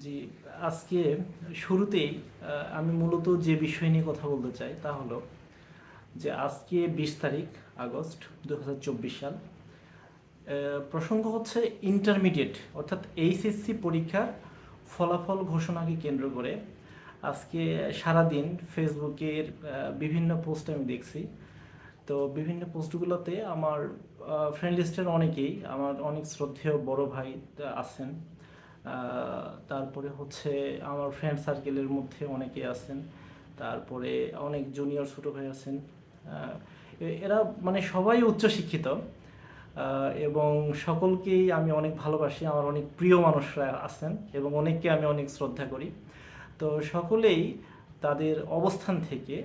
জি, আজকে শুরুতেই আমি মূলত যে বিষয় নিয়ে কথা বলতে চাই তা হলো যে আজকে বিশ তারিখ, আগস্ট দু হাজার চব্বিশ সাল প্রসঙ্গ হচ্ছে ইন্টারমিডিয়েট অর্থাৎ এইচএসসি পরীক্ষার ফলাফল ঘোষণাকে কেন্দ্র করে আজকে সারাদিন ফেসবুকের বিভিন্ন পোস্ট আমি দেখছি। তো বিভিন্ন পোস্টগুলোতে আমার ফ্রেন্ড লিস্টের অনেকেই, আমার অনেক শ্রদ্ধেয় বড় ভাই আছেন। তারপরে হচ্ছে আমার ফ্রেন্ড সার্কেলের মধ্যে অনেকে আছেন। তারপরে অনেক জুনিয়র ছোট ভাই আছেন। এরা মানে সবাই উচ্চশিক্ষিত। এবং সকলকেই আমি অনেক ভালোবাসি। আমার অনেক প্রিয় মানুষরা আছেন এবং অনেককে আমি অনেক শ্রদ্ধা করি। তো সকলেই তাদের অবস্থান থেকে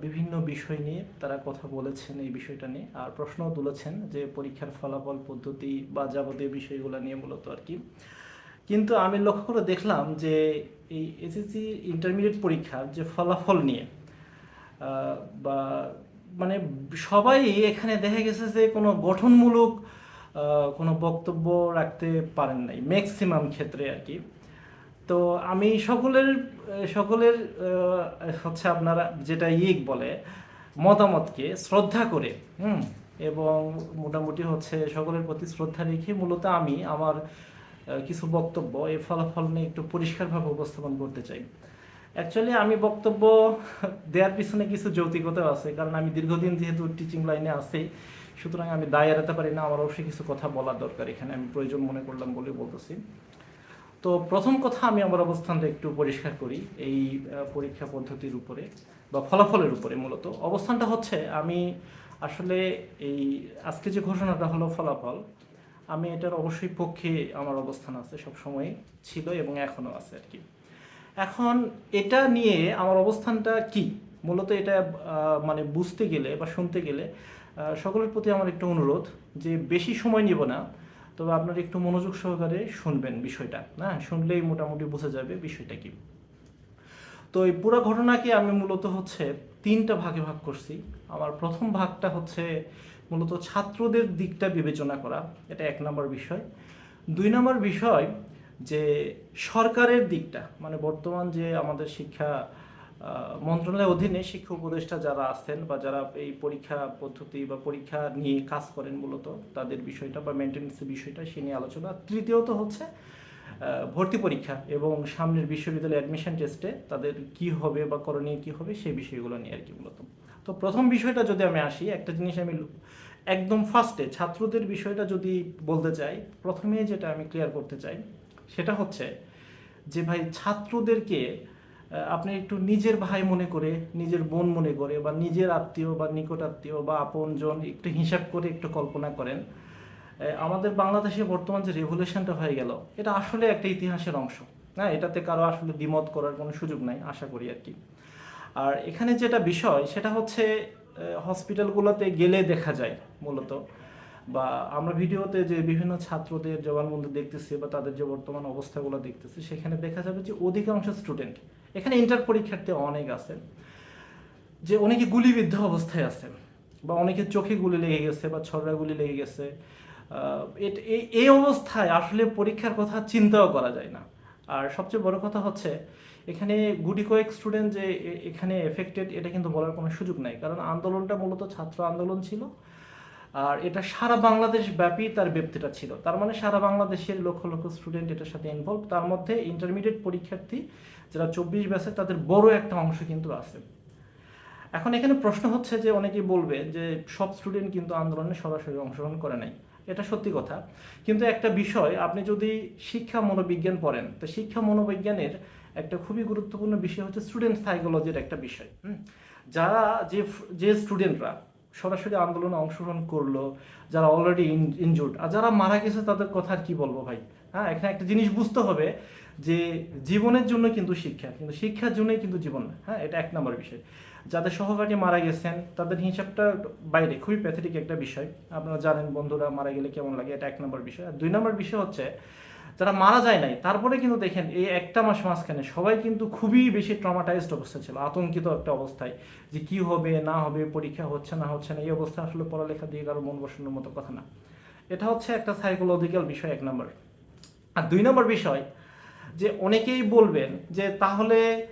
বিভিন্ন বিষয় নিয়ে তারা কথা বলেছেন এই বিষয়টা নিয়ে। আর প্রশ্নও তুলেছেন যে পরীক্ষার ফলাফল, পদ্ধতি বা যাবতীয় বিষয়গুলো নিয়ে মূলত আর কি। কিন্তু আমি লক্ষ্য করে দেখলাম যে এই এসএসসি ইন্টারমিডিয়েট পরীক্ষার যে ফলাফল নিয়ে বা মানে সবাই এখানে দেখা গেছে যে কোনো গঠনমূলক কোনো বক্তব্য রাখতে পারেন নাই ম্যাক্সিমাম ক্ষেত্রে আর কি। তো আমি সকলের সকলের হচ্ছে আপনারা যেটা ইক বলে, মতামতকে শ্রদ্ধা করে, হুম, এবং মোটামুটি হচ্ছে সকলের প্রতি শ্রদ্ধা রেখে মূলত আমি আমার কিছু বক্তব্য এই ফলাফল নিয়ে একটু পরিষ্কারভাবে উপস্থাপন করতে চাই। অ্যাকচুয়ালি আমি বক্তব্য দেওয়ার পিছনে কিছু যৌক্তিকতা আছে, কারণ আমি দীর্ঘদিন যেহেতু টিচিং লাইনে আছি, সুতরাং আমি দায় এড়াতে পারি না, আমার অবশ্যই কিছু কথা বলা দরকার, এখানে আমি প্রয়োজন মনে করলাম বলে বলতেছি। তো প্রথম কথা আমি আমার অবস্থানটা একটু পরিষ্কার করি, এই পরীক্ষা পদ্ধতির উপরে, বা ফলাফলের উপরে মূলত। অবস্থানটা হচ্ছে, আমি আসলে এই, আজকে যে ঘোষণাটা হলো ফলাফল আমি এটার অবশ্যই পক্ষে আমার অবস্থান আছে সব সময় ছিল এবং এখনও আছে আর কি। এখন এটা নিয়ে আমার অবস্থানটা কি? মূলত এটা মানে বুঝতে গেলে বা শুনতে গেলে সকলের প্রতি আমার একটা অনুরোধ যে বেশি সময় নিব না, তবে আপনারা একটু মনোযোগ সহকারে শুনবেন বিষয়টা হ্যাঁ শুনলেই মোটামুটি বোঝা যাবে বিষয়টা কি। তো এই পুরো ঘটনাকে আমি মূলত হচ্ছে তিনটা ভাগে ভাগ করছি। আমার প্রথম ভাগটা হচ্ছে মূলত ছাত্রদের দিকটা বিবেচনা করা, এটা এক নম্বর বিষয়। দুই নম্বর বিষয় যে সরকারের দিকটা মানে বর্তমান যে আমাদের শিক্ষা মন্ত্রণালয়ের অধীনে শিক্ষা উপদেষ্টা যারা আছেন বা যারা এই পরীক্ষা পদ্ধতি বা পরীক্ষা নিয়ে কাজ করেন মূলত, তাদের বিষয়টা বা মেনটেন্যান্সের বিষয়টা সে নিয়ে আলোচনা। তৃতীয়ত হচ্ছে ভর্তি পরীক্ষা এবং সামনের বিশ্ববিদ্যালয় অ্যাডমিশন টেস্টে তাদের কি হবে বা করণীয় কি হবে সেই বিষয়গুলো নিয়ে আর কি মূলত। তো প্রথম বিষয়টা যদি আমি আসি, একটা জিনিস আমি একদম ফার্স্টে ছাত্রদের বিষয়টা যদি বলতে চাই, প্রথমে যেটা আমি ক্লিয়ার করতে চাই, সেটা হচ্ছে যে ভাই ছাত্রদেরকে আপনি একটু নিজের ভাই মনে করে, নিজের বোন মনে করে বা নিজের আত্মীয় বা নিকট আত্মীয় বা আপনজন একটু হিসাব করে একটু কল্পনা করেন। আমাদের বাংলাদেশে বর্তমান যে রেভলিউশনটা হয়ে গেল, এটা আসলে একটা ইতিহাসের অংশ। হ্যাঁ এটাতে কারও আসলে দ্বিমত করার কোনো সুযোগ নাই, আশা করি আর কি। আর এখানে যেটা বিষয়, সেটা হচ্ছে হসপিটালগুলোতে গেলে দেখা যায়, মূলত। বা আমরা ভিডিওতে যে বিভিন্ন ছাত্রদের জবানবন্দি দেখতেছি বা তাদের যে বর্তমান অবস্থাগুলো দেখতেছি, সেখানে দেখা যাবে যে অধিকাংশ স্টুডেন্ট এখানে ইন্টার পরীক্ষার্থী অনেক আছে, যে অনেকে গুলিবিদ্ধ অবস্থায় আছে, বা অনেকে চোখে গুলি লেগে গেছে বা ছড়া গুলি লেগে গেছে। এই অবস্থায় আসলে পরীক্ষার কথা চিন্তাও করা যায় না। আর সবচেয়ে বড় কথা হচ্ছে, এখানে গুটি কয়েক স্টুডেন্ট যে এখানে এফেক্টেড এটা কিন্তু বলার কোনো সুযোগ নাই। কারণ আন্দোলনটা মূলত ছাত্র আন্দোলন ছিল। আর এটা সারা বাংলাদেশ ব্যাপী তার ব্যক্তিটা ছিল। তার মানে সারা বাংলাদেশের লক্ষ লক্ষ স্টুডেন্ট এটার সাথে ইনভলভ তার মধ্যে ইন্টারমিডিয়েট পরীক্ষার্থী যারা চব্বিশ ব্যাচে তাদের বড় একটা অংশ কিন্তু আছে। এখন এখানে প্রশ্ন হচ্ছে যে, অনেকেই বলবে যে, সব স্টুডেন্ট কিন্তু আন্দোলনে সরাসরি অংশগ্রহণ করে নাই। এটা সত্যি কথা কিন্তু একটা বিষয়, আপনি যদি শিক্ষা মনোবিজ্ঞান পড়েন, তো শিক্ষা মনোবিজ্ঞানের একটা খুবই গুরুত্বপূর্ণ বিষয় হচ্ছে স্টুডেন্ট সাইকোলজির একটা বিষয়। যারা যে যে স্টুডেন্টরা সরাসরি আন্দোলনে অংশগ্রহণ করল, যারা অলরেডি ইনজুর্ড আর যারা মারা গেছে, তাদের কথা আর কি বলব ভাই হ্যাঁ এখানে একটা জিনিস বুঝতে হবে যে জীবনের জন্য কিন্তু শিক্ষা, কিন্তু শিক্ষার জন্যই কিন্তু জীবন না হ্যাঁ? এটা এক নম্বর বিষয়। যাদের সহপাঠী মারা গেছেন, তাদের হিসাবটা বাইরে, খুবই প্যাথেটিক একটা বিষয়। আপনারা জানেন বন্ধুরা মারা গেলে কেমন লাগে, এটা এক নম্বর বিষয়। আর দুই নম্বর বিষয় হচ্ছে, যারা মারা যায় নাই, তারপরে কিন্তু দেখেন, এই একটা মাস মাঝখানে সবাই কিন্তু খুবই বেশি ট্রমাটাইজড অবস্থা ছিল, আতঙ্কিত একটা অবস্থায় যে কি হবে, না হবে, পরীক্ষা হচ্ছে না হচ্ছে না, এই অবস্থা আসলে পড়ালেখা দিয়ে কারও মন বসানোর মতো কথা না। এটা হচ্ছে একটা সাইকোলজিক্যাল বিষয়, এক নম্বর। আর দুই নম্বর বিষয় যে অনেকেই বলবেন যে তাহলে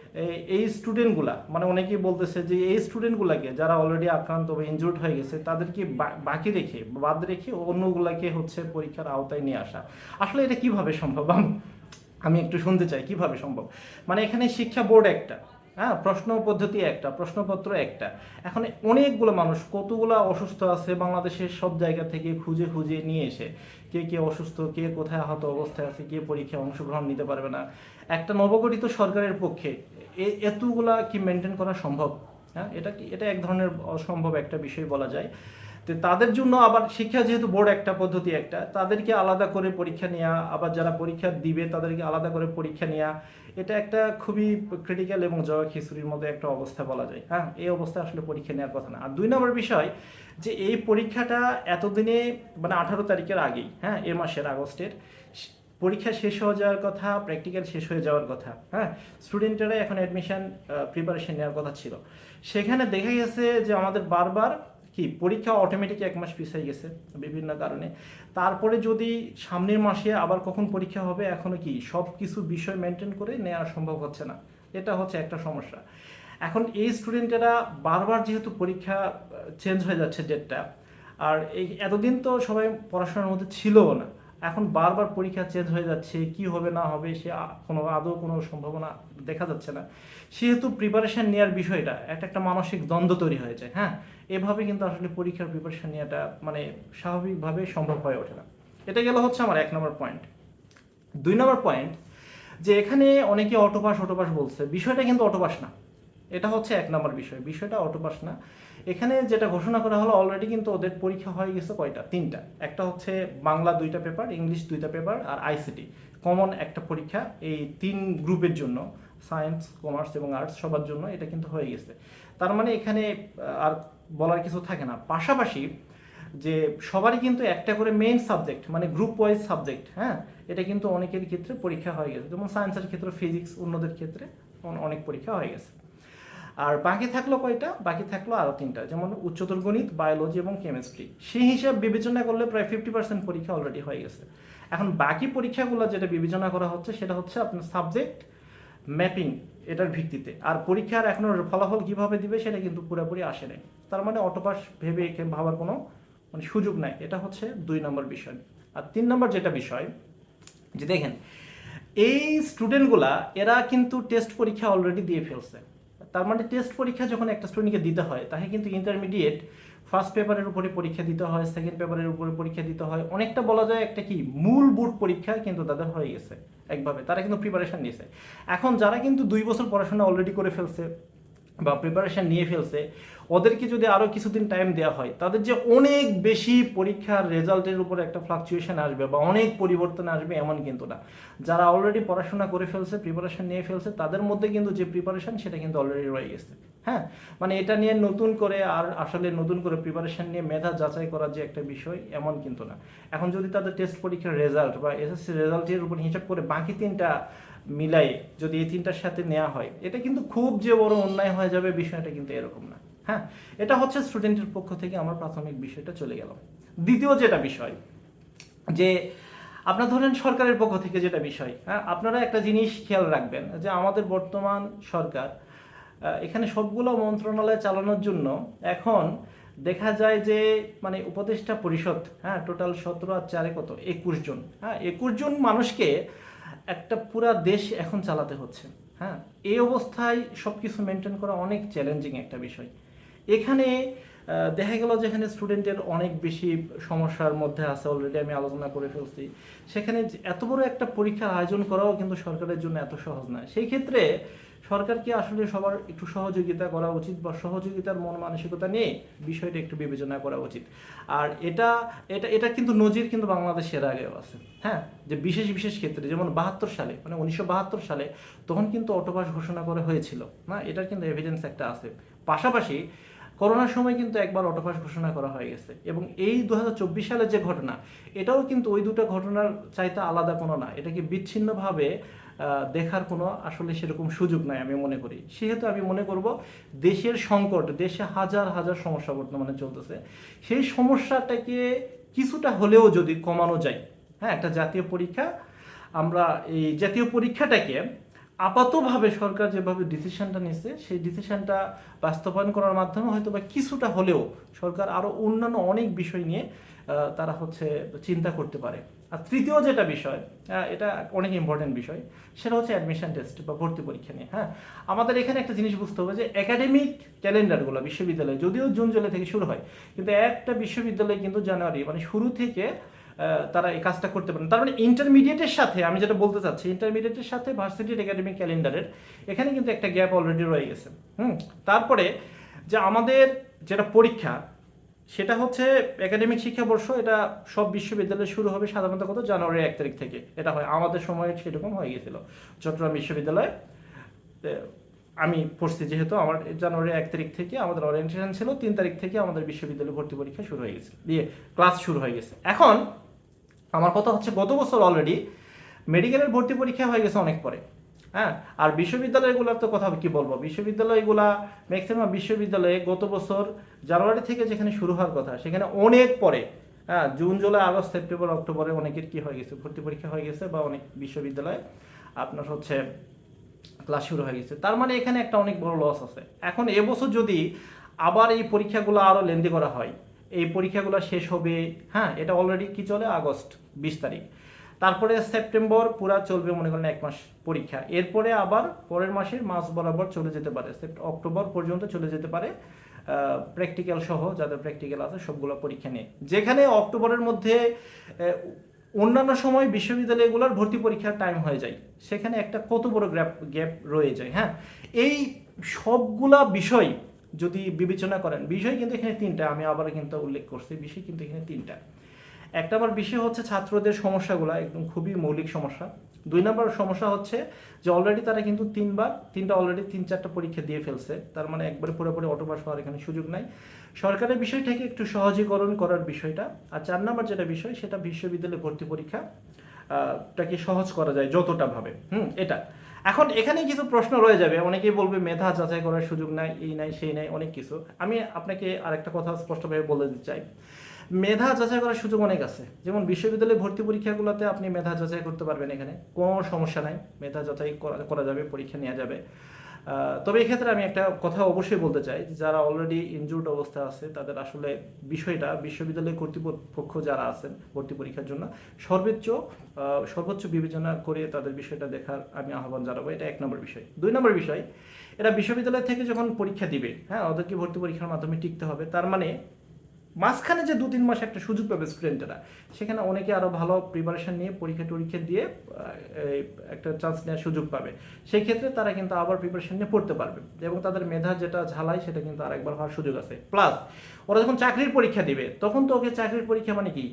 এই স্টুডেন্টগুলা মানে অনেকেই বলতেছে যে এই স্টুডেন্টগুলাকে যারা অলরেডি আক্রান্ত বা ইনজুর্ড হয়ে গেছে, তাদেরকে বাকি রেখে, বাদ রেখে অন্যগুলাকে হচ্ছে পরীক্ষার আওতায় নিয়ে আসা। আসলে এটা কীভাবে সম্ভব? আমি একটু শুনতে চাই, কীভাবে সম্ভব? মানে এখানে শিক্ষা বোর্ড একটা। হ্যাঁ প্রশ্ন পদ্ধতি একটা, প্রশ্নপত্র একটা। এখন অনেকগুলো মানুষ কতগুলো অসুস্থ আছে বাংলাদেশের সব জায়গা থেকে খুঁজে খুঁজে নিয়ে এসে কে কে অসুস্থ, কে কোথায় আহত অবস্থায় আছে, কে পরীক্ষায় অংশগ্রহণ নিতে পারবে না। একটা নবগঠিত সরকারের পক্ষে এতগুলা কি মেনটেন করা সম্ভব? হ্যাঁ এটা কি, এটা এক ধরনের অসম্ভব একটা বিষয় বলা যায়। তো তাদের জন্য আবার শিক্ষা যেহেতু বোর্ড একটা পদ্ধতি একটা, তাদেরকে আলাদা করে পরীক্ষা নেওয়া আবার যারা পরীক্ষা দিবে তাদেরকে আলাদা করে পরীক্ষা নেওয়া এটা একটা খুবই ক্রিটিক্যাল এবং জয় খিচুড়ির মতো একটা অবস্থা বলা যায়। হ্যাঁ এই অবস্থায় আসলে পরীক্ষা নেওয়ার কথা না। আর দুই নম্বর বিষয় যে এই পরীক্ষাটা এতদিনে মানে আঠারো তারিখের আগেই হ্যাঁ এ মাসের আগস্টের পরীক্ষা শেষ হয়ে যাওয়ার কথা প্র্যাকটিক্যাল শেষ হয়ে যাওয়ার কথা হ্যাঁ স্টুডেন্টেরা এখন অ্যাডমিশন প্রিপারেশন নেওয়ার কথা ছিল। সেখানে দেখা গেছে যে আমাদের বারবার কি, পরীক্ষা অটোমেটিক এক মাস পিছিয়ে গেছে বিভিন্ন কারণে। তারপরে যদি সামনের মাসে আবার কখন পরীক্ষা হবে এখনও কি সব কিছু বিষয় মেনটেন করে নেওয়া সম্ভব হচ্ছে না। এটা হচ্ছে একটা সমস্যা। এখন এই স্টুডেন্টেরা বারবার যেহেতু পরীক্ষা চেঞ্জ হয়ে যাচ্ছে ডেটটা আর এই এতদিন তো সবাই পড়াশোনার মধ্যে ছিলও না। এখন বারবার পরীক্ষা চেঞ্জ হয়ে যাচ্ছে, কি হবে, না হবে, সে কোনো, আদৌ কোনো সম্ভাবনা দেখা যাচ্ছে না। সেহেতু প্রিপারেশন নেওয়ার বিষয়টা একটা একটা মানসিক দ্বন্দ্ব তৈরি হয়েছে হ্যাঁ? এভাবে কিন্তু আসলে পরীক্ষার প্রিপারেশন নেওয়াটা মানে স্বাভাবিকভাবে সম্ভব হয়ে ওঠে না। এটা গেল হচ্ছে আমার এক নম্বর পয়েন্ট দুই নম্বর পয়েন্ট যে এখানে অনেকে অটোপাস অটোপাস বলছে। বিষয়টা কিন্তু অটোপাস না। এটা হচ্ছে এক নম্বর বিষয়। বিষয়টা অটোপাস না। এখানে যেটা ঘোষণা করা হলো অলরেডি কিন্তু ওদের পরীক্ষা হয়ে গেছে কয়টা? তিনটা। একটা হচ্ছে বাংলা দুইটা পেপার ইংলিশ দুইটা পেপার আর আইসিটি কমন একটা পরীক্ষা এই তিন গ্রুপের জন্য সায়েন্স কমার্স এবং আর্টস সবার জন্য এটা কিন্তু হয়ে গেছে। তার মানে এখানে আর বলার কিছু থাকে না। পাশাপাশি যে সবারই কিন্তু একটা করে মেইন সাবজেক্ট মানে গ্রুপ ওয়াইজ সাবজেক্ট হ্যাঁ? এটা কিন্তু অনেকের ক্ষেত্রে পরীক্ষা হয়ে গেছে। যেমন সায়েন্সের ক্ষেত্রে ফিজিক্স অন্যদের ক্ষেত্রে অনেক পরীক্ষা হয়ে গেছে। আর বাকি থাকল কয়টা? বাকি থাকল আরও তিনটা, যেমন উচ্চতর গণিত বায়োলজি এবং কেমিস্ট্রি সেই হিসাব বিবেচনা করলে প্রায় ফিফটি পার্সেন্ট পরীক্ষা অলরেডি হয়ে গেছে। এখন বাকি পরীক্ষাগুলো যেটা বিবেচনা করা হচ্ছে, সেটা হচ্ছে আপনার সাবজেক্ট ম্যাপিং এটার ভিত্তিতে। আর পরীক্ষার এখনও ফলাফল কীভাবে দিবে, সেটা কিন্তু পুরোপুরি আসে নাই। তার মানে অটোপাস ভেবে ভাবার কোনো মানে সুযোগ নাই। এটা হচ্ছে দুই নম্বর বিষয়। আর তিন নম্বর যেটা বিষয়, যে দেখেন, এই স্টুডেন্টগুলা এরা কিন্তু টেস্ট পরীক্ষা অলরেডি দিয়ে ফেলছে। তার মানে টেস্ট পরীক্ষা যখন একটা স্টুডেন্টকে দিতে হয়, তাকে কিন্তু ইন্টারমিডিয়েট ফার্স্ট পেপারের উপরে পরীক্ষা দিতে হয় সেকেন্ড পেপারের উপরে পরীক্ষা দিতে হয়। অনেকটা বলা যায় একটা কি, মূল বোর্ড পরীক্ষা কিন্তু তাদের হয়ে গেছে একভাবে। তারা কিন্তু প্রিপারেশান নিয়েছে। এখন যারা কিন্তু দুই বছর পড়াশোনা অলরেডি করে ফেলছে বা প্রিপারেশন নিয়ে ফেলছে, ওদেরকে যদি আরও কিছুদিন টাইম দেওয়া হয়, তাদের যে অনেক বেশি পরীক্ষার রেজাল্টের উপর একটা ফ্লাকচুয়েশন আসবে বা অনেক পরিবর্তন আসবে এমন কিন্তু না। যারা অলরেডি পড়াশোনা করে ফেলছে প্রিপারেশন নিয়ে ফেলছে, তাদের মধ্যে কিন্তু যে প্রিপারেশন সেটা কিন্তু অলরেডি রয়ে গেছে। হ্যাঁ? মানে এটা নিয়ে নতুন করে আর আসলে নতুন করে প্রিপারেশন নিয়ে মেধা যাচাই করার যে একটা বিষয়, এমন কিন্তু না। এখন যদি তাদের টেস্ট পরীক্ষার রেজাল্ট বা এসএসসি রেজাল্টের উপর হিসাব করে বাকি তিনটা মিলাই যদি এই তিনটার সাথে নেওয়া হয়, এটা কিন্তু খুব যে বড় অন্যায় হয়ে যাবে বিষয়টা কিন্তু এরকম না। হ্যাঁ এটা হচ্ছে স্টুডেন্টের পক্ষ থেকে আমার প্রাথমিক বিষয়টা চলে গেল। দ্বিতীয় যেটা বিষয়, যে আপনার ধরেন সরকারের পক্ষ থেকে যেটা বিষয় হ্যাঁ আপনারা একটা জিনিস খেয়াল রাখবেন, যে আমাদের বর্তমান সরকার এখানে সবগুলো মন্ত্রণালয় চালানোর জন্য এখন দেখা যায় যে মানে উপদেষ্টা পরিষদ হ্যাঁ টোটাল সতেরো আর চারে কত? একুশ জন। হ্যাঁ একুশ জন মানুষকে একটা পুরা দেশ এখন চালাতে হচ্ছে হ্যাঁ? এই অবস্থায় সব কিছু মেনটেন করা অনেক চ্যালেঞ্জিং একটা বিষয়। এখানে দেখা গেল যেখানে স্টুডেন্টের অনেক বেশি সমস্যার মধ্যে আছে অলরেডি আমি আলোচনা করে ফেলছি। সেখানে এত বড় একটা পরীক্ষার আয়োজন করাও কিন্তু সরকারের জন্য এত সহজ নয়। সেই ক্ষেত্রে সরকারকে আসলে সবার একটু সহযোগিতা করা উচিত বা সহযোগিতার মন মানসিকতা নিয়ে বিষয়টা একটু বিবেচনা করা উচিত। আর এটা এটা এটা কিন্তু নজির কিন্তু বাংলাদেশের আগেও আছে। হ্যাঁ? যে বিশেষ বিশেষ ক্ষেত্রে, যেমন বাহাত্তর সালে মানে উনিশশো বাহাত্তর সালে তখন কিন্তু অটোপাস ঘোষণা করা হয়েছিল। না এটার কিন্তু এভিডেন্স একটা আছে। পাশাপাশি করোনার সময় কিন্তু একবার অটোপাস ঘোষণা করা হয়ে গেছে। এবং এই দু হাজার চব্বিশ সালের যে ঘটনা, এটাও কিন্তু ওই দুটো ঘটনার চাইতে আলাদা কোনো না। এটাকে বিচ্ছিন্নভাবে দেখার কোনো আসলে সেরকম সুযোগ নাই আমি মনে করি। সেহেতু আমি মনে করব দেশের সংকট, দেশে হাজার হাজার সমস্যা বর্তমানে চলতেছে। সেই সমস্যাটাকে কিছুটা হলেও যদি কমানো যায় হ্যাঁ একটা জাতীয় পরীক্ষা, আমরা এই জাতীয় পরীক্ষাটাকে আপাতভাবে সরকার যেভাবে ডিসিশনটা নিচ্ছে সেই ডিসিশনটা বাস্তবায়ন করার মাধ্যমে হয়তো বা কিছুটা হলেও সরকার আরও অন্যান্য অনেক বিষয় নিয়ে তারা হচ্ছে চিন্তা করতে পারে। আর তৃতীয় যেটা বিষয় এটা অনেক ইম্পর্টেন্ট বিষয়, সেটা হচ্ছে অ্যাডমিশন টেস্ট বা ভর্তি পরীক্ষা নিয়ে হ্যাঁ। আমাদের এখানে একটা জিনিস বুঝতে হবে যে একাডেমিক ক্যালেন্ডারগুলো বিশ্ববিদ্যালয়ে, যদিও জুন, জুলাই থেকে শুরু হয়, কিন্তু একটা বিশ্ববিদ্যালয় কিন্তু জানুয়ারি মানে শুরু থেকে তারা এই কাজটা করতে পারেন। তার মানে ইন্টারমিডিয়েটের সাথে, আমি যেটা বলতে চাচ্ছি ইন্টারমিডিয়েটের সাথে ভার্সিটির একাডেমিক ক্যালেন্ডারের এখানে কিন্তু একটা গ্যাপ অলরেডি রয়ে গেছে। হুম? তারপরে যে আমাদের যেটা পরীক্ষা, সেটা হচ্ছে একাডেমিক শিক্ষাবর্ষ, এটা সব বিশ্ববিদ্যালয়ে শুরু হবে সাধারণত কত? জানুয়ারির এক তারিখ থেকে। এটা হয়, আমাদের সময় সেরকম হয়ে গেছিল। চট্টগ্রাম বিশ্ববিদ্যালয়ে আমি পড়ছি যেহেতু আমার জানুয়ারির এক তারিখ থেকে আমাদের অরিয়েন্টেশন ছিল, তিন তারিখ থেকে আমাদের বিশ্ববিদ্যালয় ভর্তি পরীক্ষা শুরু হয়ে গেছে। দিয়ে ক্লাস শুরু হয়ে গেছে। এখন আমার কথা হচ্ছে গত বছর অলরেডি মেডিকেলের ভর্তি পরীক্ষা হয়ে গেছে অনেক পরে হ্যাঁ? আর বিশ্ববিদ্যালয়গুলোর তো কথা কি বলব? বিশ্ববিদ্যালয়গুলা ম্যাক্সিমাম বিশ্ববিদ্যালয়ে গত বছর জানুয়ারি থেকে যেখানে শুরু হওয়ার কথা, সেখানে অনেক পরে হ্যাঁ? জুন, জুলাই, আগস্ট, সেপ্টেম্বর, অক্টোবরে অনেকের কি হয়ে গেছে? ভর্তি পরীক্ষা হয়ে গেছে বা অনেক বিশ্ববিদ্যালয়ে আপনার হচ্ছে ক্লাস শুরু হয়ে গেছে। তার মানে এখানে একটা অনেক বড় লস আছে। এখন এবছর যদি আবার এই পরীক্ষাগুলো আরও লেন্দি করা হয় এই পরীক্ষাগুলো শেষ হবে হ্যাঁ এটা অলরেডি কি চলে? আগস্ট, বিশ তারিখ। তারপরে সেপ্টেম্বর পুরা চলবে মনে করেন এক মাস পরীক্ষা। এরপরে আবার পরের মাসের মাস বরাবর চলে যেতে পারে। অক্টোবর পর্যন্ত চলে যেতে পারে প্র্যাকটিক্যাল সহ যাদের প্র্যাকটিক্যাল আছে সবগুলো পরীক্ষা নিয়ে। যেখানে অক্টোবরের মধ্যে অন্যান্য সময় বিশ্ববিদ্যালয়গুলোর ভর্তি পরীক্ষার টাইম হয়ে যায়। সেখানে একটা কত বড় গ্যাপ গ্যাপ রয়ে যায় হ্যাঁ? এই সবগুলা বিষয় যদি বিবেচনা করেন, বিষয় কিন্তু এখানে তিনটা, আমি আবার কিন্তু উল্লেখ করছি, বিষয় কিন্তু এখানে তিনটা। একটা আমার বিষয় হচ্ছে ছাত্রদের সমস্যাগুলো, একদম খুবই মৌলিক সমস্যা। দুই নম্বর সমস্যা হচ্ছে যে অলরেডি তারা কিন্তু তিনবার, তিনটা অলরেডি তিন, চারটা পরীক্ষা দিয়ে ফেলছে, তার মানে একবারে পুরোপুরি অটোপাস হওয়ার এখানে সুযোগ নাই। সরকারের বিষয়টাকে একটু সহজীকরণ করার বিষয়টা, আর চার নম্বর যেটা বিষয়, সেটা বিশ্ববিদ্যালয়ে ভর্তি পরীক্ষা টাকে সহজ করা যায় যতটা ভাবে। হুম, এটা। এখন এখানে কিছু প্রশ্ন রয়ে যাবে। অনেকেই বলবে মেধা যাচাই করার সুযোগ নাই, এই নাই, সেই নাই, অনেক কিছু। আমি আপনাকে আরেকটা কথা স্পষ্টভাবে বলে দিতে চাই। মেধা যাচাই করার সুযোগ অনেক আছে। যেমন বিশ্ববিদ্যালয়ে ভর্তি পরীক্ষাগুলোতে আপনি মেধা যাচাই করতে পারবেন এখানে। কোনো সমস্যা নাই, মেধা যাচাই করা যাবে, পরীক্ষা নেওয়া যাবে। তবে এক্ষেত্রে আমি একটা কথা অবশ্যই বলতে চাই যারা অলরেডি ইনজুর্ড অবস্থা আছে, তাদের আসলে বিষয়টা বিশ্ববিদ্যালয় কর্তৃপক্ষ যারা আছেন ভর্তি পরীক্ষার জন্য, সর্বোচ্চ সর্বোচ্চ বিবেচনা করে তাদের বিষয়টা দেখার আমি আহ্বান জানাব। এটা এক নম্বর বিষয়। দুই নম্বর বিষয়, এরা বিশ্ববিদ্যালয় থেকে যখন পরীক্ষা দিবে হ্যাঁ ওদেরকে ভর্তি পরীক্ষার মাধ্যমে টিকতে হবে, তার মানে মাঝখানে যে দু তিন মাস একটা সুযোগ পাবে স্টুডেন্টেরা সেখানে অনেকে আরও ভালো প্রিপারেশন নিয়ে পরীক্ষা টরীক্ষা দিয়ে একটা চান্স নেওয়ার সুযোগ পাবে। সেই ক্ষেত্রে তারা কিন্তু আবার প্রিপারেশন নিয়ে পড়তে পারবে এবং তাদের মেধা যেটা ঝালাই, সেটা কিন্তু আরেকবার হওয়ার সুযোগ আছে। প্লাস ওরা যখন চাকরির পরীক্ষা দিবে, তখন তো ওকে চাকরির পরীক্ষা মানে কি?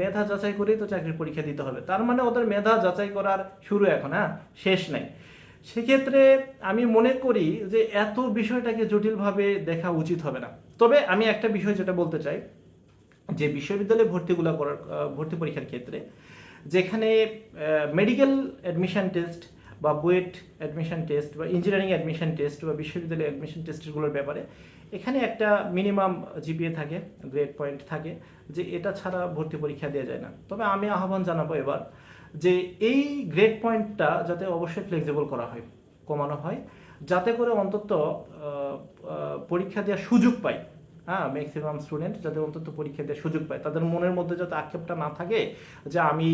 মেধা যাচাই করেই তো চাকরির পরীক্ষা দিতে হবে। তার মানে ওদের মেধা যাচাই করার শুরু এখন হ্যাঁ? শেষ নাই। সেক্ষেত্রে আমি মনে করি যে এত বিষয়টাকে জটিলভাবে দেখা উচিত হবে না। তবে আমি একটা বিষয় যেটা বলতে চাই, যে বিশ্ববিদ্যালয়ে ভর্তিগুলো করার ভর্তি পরীক্ষার ক্ষেত্রে যেখানে মেডিকেল অ্যাডমিশন টেস্ট বা বুয়েট অ্যাডমিশন টেস্ট বা ইঞ্জিনিয়ারিং অ্যাডমিশন টেস্ট বা বিশ্ববিদ্যালয় অ্যাডমিশন টেস্টগুলোর ব্যাপারে এখানে একটা মিনিমাম জিপিএ থাকে গ্রেড পয়েন্ট থাকে, যে এটা ছাড়া ভর্তি পরীক্ষা দেওয়া যায় না। তবে আমি আহ্বান জানাব এবার যে এই গ্রেড পয়েন্টটা যাতে অবশ্যই ফ্লেক্সিবল করা হয়, কমানো হয়, যাতে করে অন্তত পরীক্ষা দেওয়ার সুযোগ পায় হ্যাঁ ম্যাক্সিমাম স্টুডেন্ট যাতে অন্তত পরীক্ষা দেওয়ার সুযোগ পায়। তাদের মনের মধ্যে যাতে আক্ষেপটা না থাকে যে আমি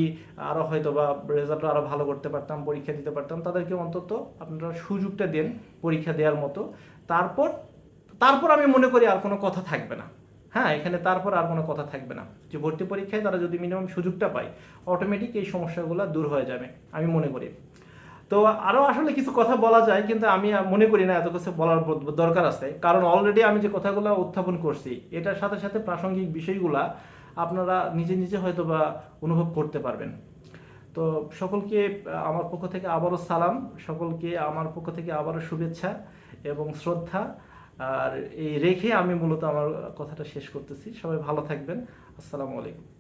আরও হয়তো বা রেজাল্ট আরও ভালো করতে পারতাম, পরীক্ষা দিতে পারতাম, তাদেরকে অন্তত আপনারা সুযোগটা দেন পরীক্ষা দেওয়ার মতো। তারপর তারপর আমি মনে করি আর কোনো কথা থাকবে না। হ্যাঁ এখানে তারপর আর কোনো কথা থাকবে না। যে ভর্তি পরীক্ষায় তারা যদি মিনিমাম সুযোগটা পায় অটোমেটিক এই সমস্যাগুলো দূর হয়ে যাবে, আমি মনে করি। তো আরও আসলে কিছু কথা বলা যায়, কিন্তু আমি মনে করি না এত কিছু বলার দরকার আছে। কারণ অলরেডি আমি যে কথাগুলো উত্থাপন করছি, এটার সাথে সাথে প্রাসঙ্গিক বিষয়গুলা আপনারা নিজে নিজে হয়তো বা অনুভব করতে পারবেন। তো সকলকে আমার পক্ষ থেকে আবারও সালাম। সকলকে আমার পক্ষ থেকে আবারও শুভেচ্ছা এবং শ্রদ্ধা। আর এই রেখে আমি মূলত আমার কথাটা শেষ করতেছি। সবাই ভালো থাকবেন। আসসালামু আলাইকুম।